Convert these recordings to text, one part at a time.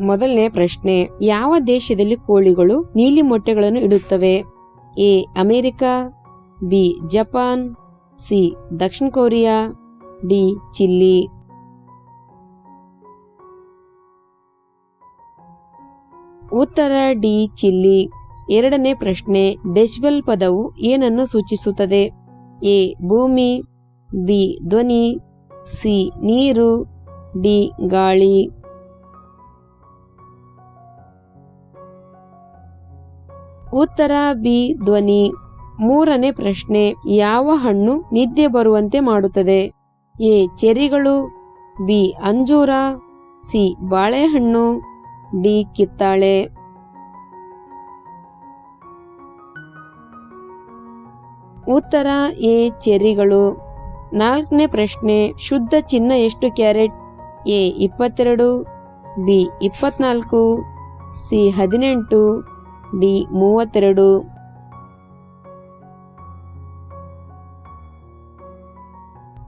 ಮೊದಲನೇ ಪ್ರಶ್ನೆ, ಯಾವ ದೇಶದಲ್ಲಿ ಕೋಳಿಗಳು ನೀಲಿ ಮೊಟ್ಟೆಗಳನ್ನು ಇಡುತ್ತವೆ? A, America, B, Japan, C, Dakshina Korea, D, Chile. ಉತ್ತರ, ಡಿ, ಚಿಲ್ಲಿ. ಎರಡನೇ ಪ್ರಶ್ನೆ, ಡೆಸಿಬಲ್ ಪದವು ಏನನ್ನು ಸೂಚಿಸುತ್ತದೆ? ಎ, ಭೂಮಿ, ಬಿ, ಧ್ವನಿ, ಸಿ, ನೀರು, ಡಿ, ಗಾಳಿ. ಉತ್ತರ ಬಿ ಧ್ವನಿ. ಮೂರನೇ ಪ್ರಶ್ನೆ, ಯಾವ ಹಣ್ಣು ನಿದ್ದೆ ಬರುವಂತೆ ಮಾಡುತ್ತದೆ? ಎ, ಚೆರಿಗಳು, ಬಿ, ಅಂಜೂರ, ಸಿ, ಬಾಳೆಹಣ್ಣು, ಡಿ, ಕಿತ್ತಾಳೆ. ಉತ್ತರ ಎ, ಚೆರಿಗಳು. ನಾಲ್ಕನೇ ಪ್ರಶ್ನೆ, ಶುದ್ಧ ಚಿನ್ನ ಎಷ್ಟು ಕ್ಯಾರೆಟ್? ಎ, ಇಪ್ಪತ್ತೆರಡು, ಬಿ, ಇಪ್ಪತ್ನಾಲ್ಕು, ಸಿ, ಹದಿನೆಂಟು. ಡಿ ಮೂವತ್ತೆರಡು.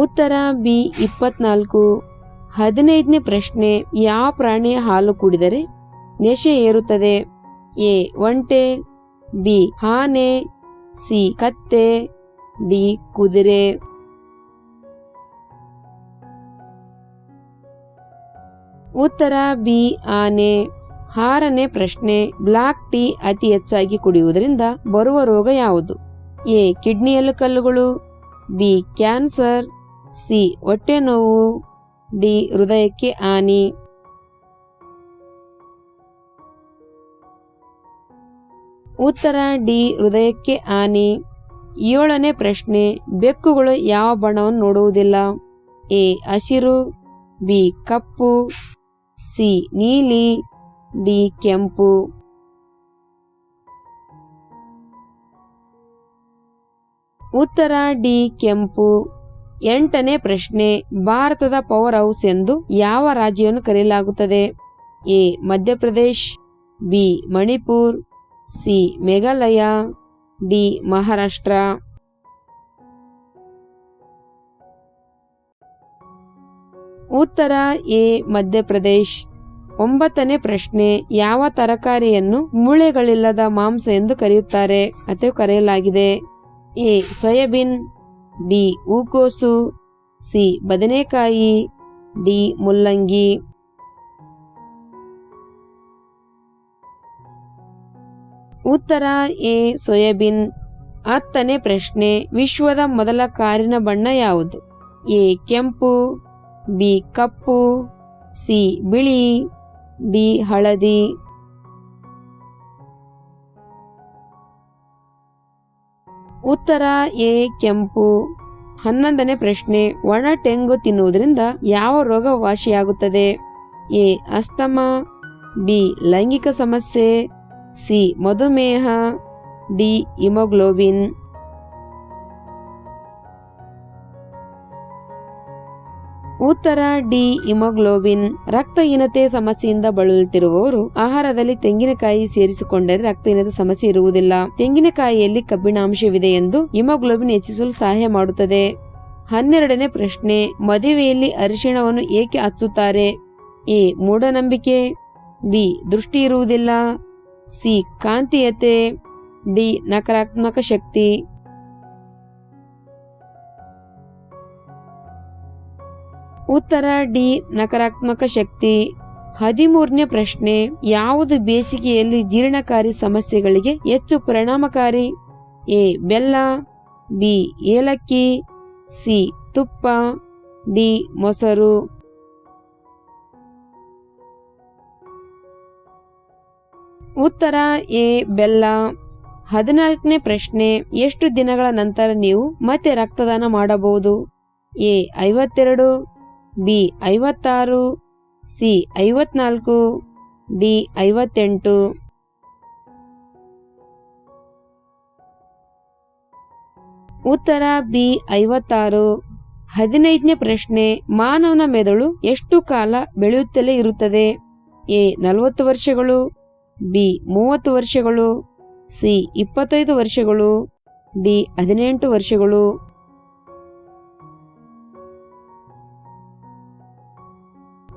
ಉತ್ತರ ಬಿ ಇಪ್ಪತ್ನಾಲ್ಕು. ಹದಿನೈದನೇ ಪ್ರಶ್ನೆ, ಯಾವ ಪ್ರಾಣಿಯ ಹಾಲು ಕುಡಿದರೆ ನೆಶೆ ಏರುತ್ತದೆ? ಎ, ಒಂಟೆ, ಬಿ, ಆನೆ, ಸಿ, ಕತ್ತೆ, ಡಿ, ಕುದುರೆ. ಉತ್ತರ ಬಿ, ಆನೆ. ಆರನೇ ಪ್ರಶ್ನೆ, ಬ್ಲಾಕ್ ಟೀ ಅತಿ ಹೆಚ್ಚಾಗಿ ಕುಡಿಯುವುದರಿಂದ ಬರುವ ರೋಗ ಯಾವುದು? ಎ, ಕಿಡ್ನಿಯಲ್ಲಿ ಕಲ್ಲುಗಳು, ಬಿ, ಕ್ಯಾನ್ಸರ್, ಸಿ, ಹೊಟ್ಟೆ ನೋವು, ಡಿ, ಹೃದಯಕ್ಕೆ ಹಾನಿ. ಉತ್ತರ, ಡಿ, ಹೃದಯಕ್ಕೆ ಹಾನಿ. ಏಳನೇ ಪ್ರಶ್ನೆ, ಬೆಕ್ಕುಗಳು ಯಾವ ಬಣ್ಣವನ್ನು ನೋಡುವುದಿಲ್ಲ? ಎ, ಹಸಿರು, ಬಿ, ಕಪ್ಪು, ಸಿ, ನೀಲಿ. ಡಿ ಕೆಂಪು. ಉತ್ತರ ಡಿ ಕೆಂಪು. ಎಂಟನೇ ಪ್ರಶ್ನೆ, ಭಾರತದ ಪವರ್ ಹೌಸ್ ಎಂದು ಯಾವ ರಾಜ್ಯವನ್ನು ಕರೆಯಲಾಗುತ್ತದೆ? A, Madhya Pradesh, B, Manipur, C, Meghalaya, D, Maharashtra. ಉತ್ತರ ಎ, ಮಧ್ಯಪ್ರದೇಶ್. ಒಂಬತ್ತನೇ ಪ್ರಶ್ನೆ, ಯಾವ ತರಕಾರಿಯನ್ನು ಮೂಳೆಗಳಿಲ್ಲದ ಮಾಂಸ ಎಂದು ಕರೆಯುತ್ತಾರೆ? ಅಥವಾ ಕರೆಯಲಾಗಿದೆ, ಎ, ಸೋಯಾಬೀನ್, ಬಿ, ಹೂಕೋಸು, ಸಿ, ಬದನೆಕಾಯಿ, ಡಿ, ಮುಲ್ಲಂಗಿ. ಉತ್ತರ, ಎ, ಸೋಯಾಬೀನ್. ಹತ್ತನೇ ಪ್ರಶ್ನೆ, ವಿಶ್ವದ ಮೊದಲ ಕಾರಿನ ಬಣ್ಣ ಯಾವುದು? ಎ, ಕೆಂಪು, ಬಿ, ಕಪ್ಪು, ಸಿ, ಬಿಳಿ. ಡಿ ಹಳದಿ. ಉತ್ತರ ಎ, ಕೆಂಪು. ಹನ್ನೊಂದನೇ ಪ್ರಶ್ನೆ, ಒಣ ಟೆಂಗು ತಿನ್ನುವುದರಿಂದ ಯಾವ ರೋಗ ವಾಸಿಯಾಗುತ್ತದೆ ಎ, ಅಸ್ತಮ. ಬಿ, ಲೈಂಗಿಕ ಸಮಸ್ಯೆ. ಸಿ, ಮಧುಮೇಹ. D, haemoglobin. ಉತ್ತರ ಡಿ ಹಿಮೋಗ್ಲೋಬಿನ್ ರಕ್ತಹೀನತೆ ಸಮಸ್ಯೆಯಿಂದ ಬಳಲುತ್ತಿರುವವರು ಆಹಾರದಲ್ಲಿ ತೆಂಗಿನಕಾಯಿ ಸೇರಿಸಿಕೊಂಡರೆ ರಕ್ತಹೀನತೆ ಸಮಸ್ಯೆ ಇರುವುದಿಲ್ಲ. ತೆಂಗಿನಕಾಯಿಯಲ್ಲಿ ಕಬ್ಬಿಣಾಂಶವಿದೆ ಎಂದು ಹಿಮೋಗ್ಲೋಬಿನ್ ಹೆಚ್ಚಿಸಲು ಸಹಾಯ ಮಾಡುತ್ತದೆ. ಹನ್ನೆರಡನೇ ಪ್ರಶ್ನೆ, ಮದುವೆಯಲ್ಲಿ ಅರಿಶಿಣವನ್ನು ಏಕೆ ಹಚ್ಚುತ್ತಾರೆ? ಎ, ಮೂಢನಂಬಿಕೆ. ಬಿ, ದೃಷ್ಟಿ ಇರುವುದಿಲ್ಲ. ಸಿ, ಕಾಂತೀಯತೆ. ಡಿ, ನಕಾರಾತ್ಮಕ ಶಕ್ತಿ. ಉತ್ತರ ಡಿ, ನಕಾರಾತ್ಮಕ ಶಕ್ತಿ. ಹದಿಮೂರನೇ ಪ್ರಶ್ನೆ, ಯಾವುದು ಬೇಸಿಗೆಯಲ್ಲಿ ಜೀರ್ಣಕಾರಿ ಸಮಸ್ಯೆಗಳಿಗೆ ಹೆಚ್ಚು ಪರಿಣಾಮಕಾರಿ? ಎ, ಬೆಲ್ಲ. ಬಿ, ಏಲಕ್ಕಿ. ಸಿ, ತುಪ್ಪ. ಡಿ, ಮೊಸರು. ಉತ್ತರ ಎ, ಬೆಲ್ಲ. ಹದಿನಾಲ್ಕನೇ ಪ್ರಶ್ನೆ, ಎಷ್ಟು ದಿನಗಳ ನಂತರ ನೀವು ಮತ್ತೆ ರಕ್ತದಾನ ಮಾಡಬಹುದು? ಎ, ಐವತ್ತೆರಡು. ಬಿ ಐವತ್ತಾರು, ಸಿ ಐವತ್ನಾಲ್ಕು, ಡಿ ಐವತ್ತೆಂಟು. ಉತ್ತರ ಬಿ ಐವತ್ತಾರು. ಹದಿನೈದನೇ ಪ್ರಶ್ನೆ, ಮಾನವನ ಮೆದುಳು ಎಷ್ಟು ಕಾಲ ಬೆಳೆಯುತ್ತಲೇ ಇರುತ್ತದೆ? ಎ ನಲವತ್ತು ವರ್ಷಗಳು, ಬಿ ಮೂವತ್ತು ವರ್ಷಗಳು, ಸಿ ಇಪ್ಪತ್ತೈದು ವರ್ಷಗಳು, ಡಿ ಹದಿನೆಂಟು ವರ್ಷಗಳು.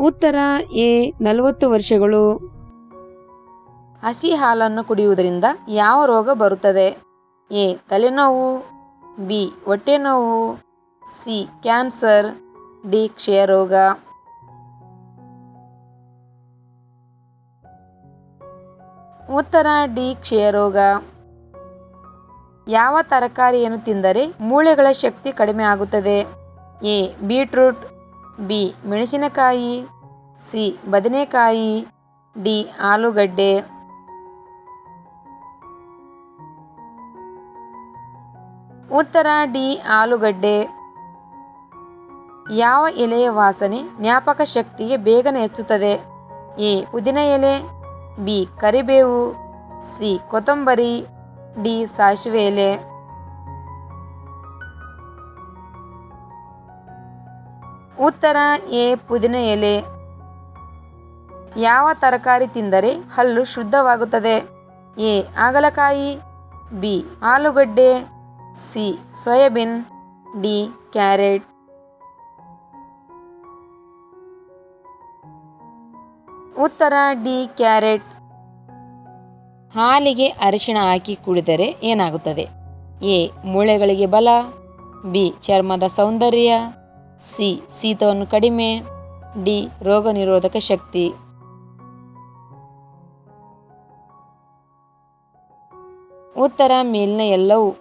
ಉತ್ತರ ಎ, ನಲವತ್ತು ವರ್ಷಗಳು. ಹಸಿ ಹಾಲನ್ನು ಕುಡಿಯುವುದರಿಂದ ಯಾವ ರೋಗ ಬರುತ್ತದೆ? ಎ, ತಲೆನೋವು, ಬಿ, ಹೊಟ್ಟೆನೋವು, ಸಿ, ಕ್ಯಾನ್ಸರ್, ಡಿ, ಕ್ಷಯರೋಗ. ಉತ್ತರ ಡಿ, ಕ್ಷಯರೋಗ. ಯಾವ ತರಕಾರಿಯನ್ನು ತಿಂದರೆ ಮೂಳೆಗಳ ಶಕ್ತಿ ಕಡಿಮೆ ಆಗುತ್ತದೆ? A, beetroot B. ಮೆಣಸಿನಕಾಯಿ, ಸಿ. ಬದನೆಕಾಯಿ, ಡಿ. ಆಲೂಗಡ್ಡೆ. ಉತ್ತರ, ಡಿ. ಆಲೂಗಡ್ಡೆ. ಯಾವ ಎಲೆಯ ವಾಸನೆ ಜ್ಞಾಪಕ ಶಕ್ತಿಗೆ ಬೇಗನೆ ಹೆಚ್ಚುತ್ತದೆ? ಎ. ಪುದಿನ ಎಲೆ, ಬಿ. ಕರಿಬೇವು, ಸಿ. ಕೊತ್ತಂಬರಿ, ಡಿ. ಸಾಸಿವೆ ಎಲೆ. ಉತ್ತರ ಎ, ಪುದಿನ ಎಲೆ. ಯಾವ ತರಕಾರಿ ತಿಂದರೆ ಹಲ್ಲು ಶುದ್ಧವಾಗುತ್ತದೆ? ಎ, ಹಾಗಲಕಾಯಿ. ಬಿ, ಆಲೂಗಡ್ಡೆ. C, soybean. D, carrot. ಉತ್ತರ ಡಿ, ಕ್ಯಾರೆಟ್. ಹಾಲಿಗೆ ಅರಿಶಿಣ ಹಾಕಿ ಕುಡಿದರೆ ಏನಾಗುತ್ತದೆ? ಎ, ಮೂಳೆಗಳಿಗೆ ಬಲ. ಬಿ, ಚರ್ಮದ ಸೌಂದರ್ಯ. ಸಿ. ಶೀತವನ್ನು ಕಡಿಮೆ ಡಿ. ರೋಗ ನಿರೋಧಕ ಶಕ್ತಿ. ಉತ್ತರ ಮೇಲಿನ ಎಲ್ಲವೂ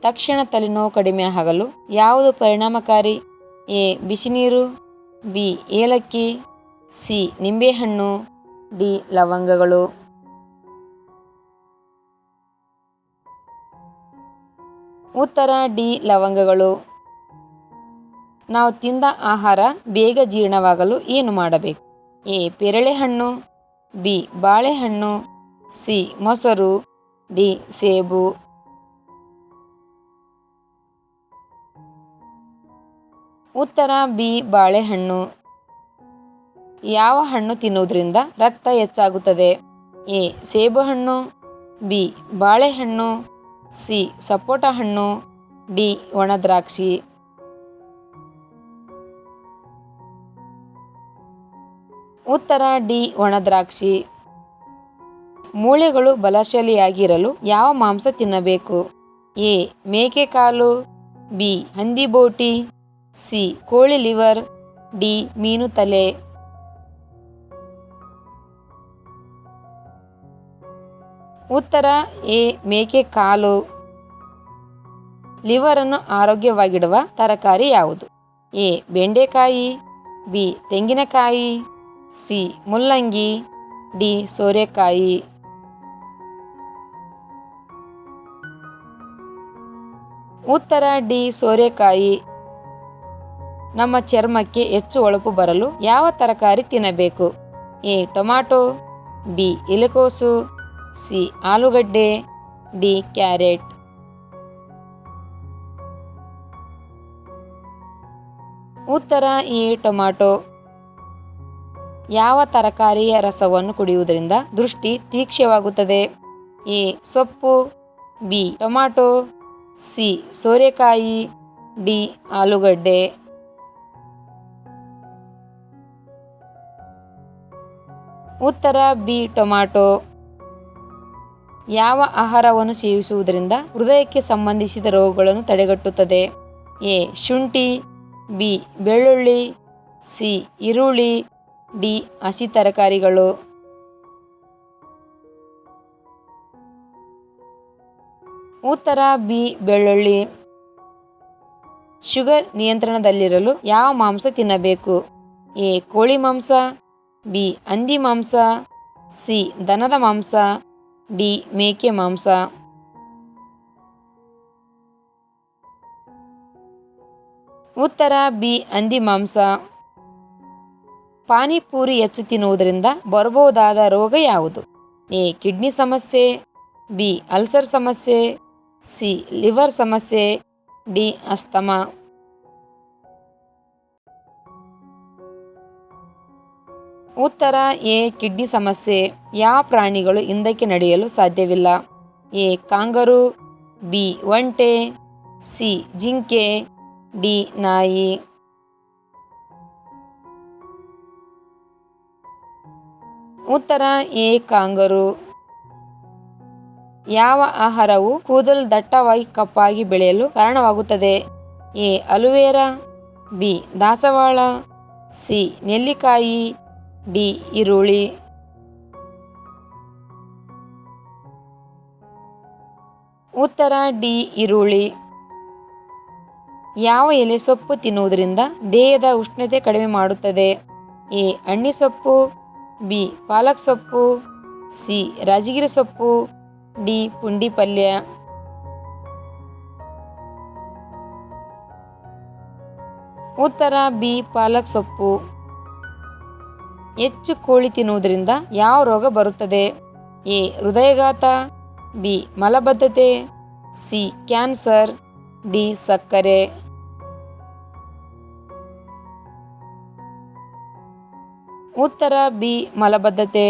ತಕ್ಷಣ ತಲೆನೋವು ಕಡಿಮೆ ಆಗಲು ಯಾವುದು ಪರಿಣಾಮಕಾರಿ? ಎ. ಬಿಸಿನೀರು. ಬಿ. ಏಲಕ್ಕಿ. ಸಿ. ನಿಂಬೆಹಣ್ಣು. ಡಿ. ಲವಂಗಗಳು. ಉತ್ತರ ಡಿ. ಲವಂಗಗಳು. ನಾವು ತಿಂದ ಆಹಾರ ಬೇಗ ಜೀರ್ಣವಾಗಲು ಏನು ಮಾಡಬೇಕು? ಎ. ಪೇರಳೆಹಣ್ಣು, ಬಿ. ಬಾಳೆಹಣ್ಣು, ಸಿ. ಮೊಸರು, ಡಿ. ಸೇಬು. ಉತ್ತರ, ಬಿ. ಬಾಳೆಹಣ್ಣು. ಯಾವ ಹಣ್ಣು ತಿನ್ನುವುದರಿಂದ ರಕ್ತ ಹೆಚ್ಚಾಗುತ್ತದೆ? ಎ. ಸೇಬುಹಣ್ಣು, ಬಿ. ಬಾಳೆಹಣ್ಣು, ಸಿ. ಸಪೋಟ ಹಣ್ಣು, ಡಿ. ಒಣದ್ರಾಕ್ಷಿ ಉತ್ತರ ಡಿ ಒಣದ್ರಾಕ್ಷಿ. ಮೂಳೆಗಳು ಬಲಶಾಲಿಯಾಗಿರಲು ಯಾವ ಮಾಂಸ ತಿನ್ನಬೇಕು? ಎ ಮೇಕೆ ಕಾಲು ಬಿ ಹಂದಿ ಬೋಟಿ, ಸಿ ಕೋಳಿ ಲಿವರ್, ಡಿ ಮೀನು ತಲೆ. ಉತ್ತರ ಎ ಮೇಕೆ ಕಾಲು ಲಿವರನ್ನು ಆರೋಗ್ಯವಾಗಿಡುವ ತರಕಾರಿ ಯಾವುದು? ಎ ಬೆಂಡೆಕಾಯಿ, ಬಿ ತೆಂಗಿನಕಾಯಿ ಸಿ. ಮುಲ್ಲಂಗಿ, ಡಿ. ಸೋರೆಕಾಯಿ. ಉತ್ತರ, ಡಿ. ಸೋರೆಕಾಯಿ. ನಮ್ಮ ಚರ್ಮಕ್ಕೆ ಹೆಚ್ಚು ಹೊಳಪು ಬರಲು ಯಾವ ತರಕಾರಿ ತಿನ್ನಬೇಕು? ಎ. Tomato, B. ಎಲೆಕೋಸು, ಸಿ. ಆಲೂಗಡ್ಡೆ, ಡಿ. ಕ್ಯಾರೆಟ್. ಉತ್ತರ, ಎ. ಟೊಮಾಟೊ. ಯಾವ ತರಕಾರಿಯ ರಸವನ್ನು ಕುಡಿಯುವುದರಿಂದ ದೃಷ್ಟಿ ತೀಕ್ಷ್ಯವಾಗುತ್ತದೆ ಎ. ಸೊಪ್ಪು. ಬಿ. Tomato C. ಸೋರೆಕಾಯಿ. ಡಿ. ಆಲೂಗಡ್ಡೆ. ಉತ್ತರ. ಬಿ. ಟೊಮಾಟೊ. ಯಾವ ಆಹಾರವನ್ನು ಸೇವಿಸುವುದರಿಂದ ಹೃದಯಕ್ಕೆ ಸಂಬಂಧಿಸಿದ ರೋಗಗಳನ್ನು ತಡೆಗಟ್ಟುತ್ತದೆ? ಎ. ಶುಂಠಿ. ಬಿ. ಬೆಳ್ಳುಳ್ಳಿ. ಸಿ. ಈರುಳ್ಳಿ. ಡಿ ಹಸಿ ತರಕಾರಿಗಳು. ಉತ್ತರ ಬಿ ಬೆಳ್ಳುಳ್ಳಿ. ಶುಗರ್ ನಿಯಂತ್ರಣದಲ್ಲಿರಲು ಯಾವ ಮಾಂಸ ತಿನ್ನಬೇಕು? ಎ ಕೋಳಿ ಮಾಂಸ, ಬಿ ಹಂದಿ ಮಾಂಸ, ಸಿ ದನದ ಮಾಂಸ, ಡಿ ಮೇಕೆ ಮಾಂಸ. ಉತ್ತರ ಬಿ ಹಂದಿ ಮಾಂಸ. ಪಾನಿಪೂರಿ ಹೆಚ್ಚು ತಿನ್ನುವುದರಿಂದ ಬರಬಹುದಾದ ರೋಗ ಯಾವುದು? ಎ. ಕಿಡ್ನಿ ಸಮಸ್ಯೆ, ಬಿ. ಅಲ್ಸರ್ ಸಮಸ್ಯೆ, ಸಿ. ಲಿವರ್ ಸಮಸ್ಯೆ, ಡಿ. ಅಸ್ತಮ. ಉತ್ತರ, ಎ. ಕಿಡ್ನಿ ಸಮಸ್ಯೆ. ಯಾವ ಪ್ರಾಣಿಗಳು ಹಿಂದಕ್ಕೆ ನಡೆಯಲು ಸಾಧ್ಯವಿಲ್ಲ? ಎ. Kangaroo, B. ಒಂಟೆ, ಸಿ. ಜಿಂಕೆ, ಡಿ. ನಾಯಿ. ಉತ್ತರ ಎ ಕಾಂಗರು ಯಾವ ಆಹಾರವು ಕೂದಲು ದಟ್ಟವಾಗಿ ಕಪ್ಪಾಗಿ ಬೆಳೆಯಲು ಕಾರಣವಾಗುತ್ತದೆ? ಎ. Aloe vera. ಬಿ. ದಾಸವಾಳ. ಸಿ. ನೆಲ್ಲಿಕಾಯಿ. ಡಿ. ಈರುಳ್ಳಿ. ಉತ್ತರ ಡಿ. ಈರುಳ್ಳಿ. ಯಾವ ಎಲೆ ಸೊಪ್ಪು ತಿನ್ನುವುದರಿಂದ ದೇಹದ ಉಷ್ಣತೆ ಕಡಿಮೆ ಮಾಡುತ್ತದೆ? ಎ. ಅಣ್ಣಿ ಸೊಪ್ಪು ಬಿ. ಪಾಲಕ್ ಸೊಪ್ಪು, ಸಿ. ರಾಜಗಿರಿ ಸೊಪ್ಪು, ಡಿ. ಪುಂಡಿ ಪಲ್ಯ. ಉತ್ತರ, ಬಿ. ಪಾಲಕ್ ಸೊಪ್ಪು. ಹೆಚ್ಚು ಕೋಳಿ ತಿನ್ನುವುದರಿಂದ ಯಾವ ರೋಗ ಬರುತ್ತದೆ? ಎ. ಹೃದಯಘಾತ, ಬಿ. ಮಲಬದ್ಧತೆ, ಸಿ. Cancer, D. ಸಕ್ಕರೆ. ಉತ್ತರ ಬಿ ಮಲಬದ್ಧತೆ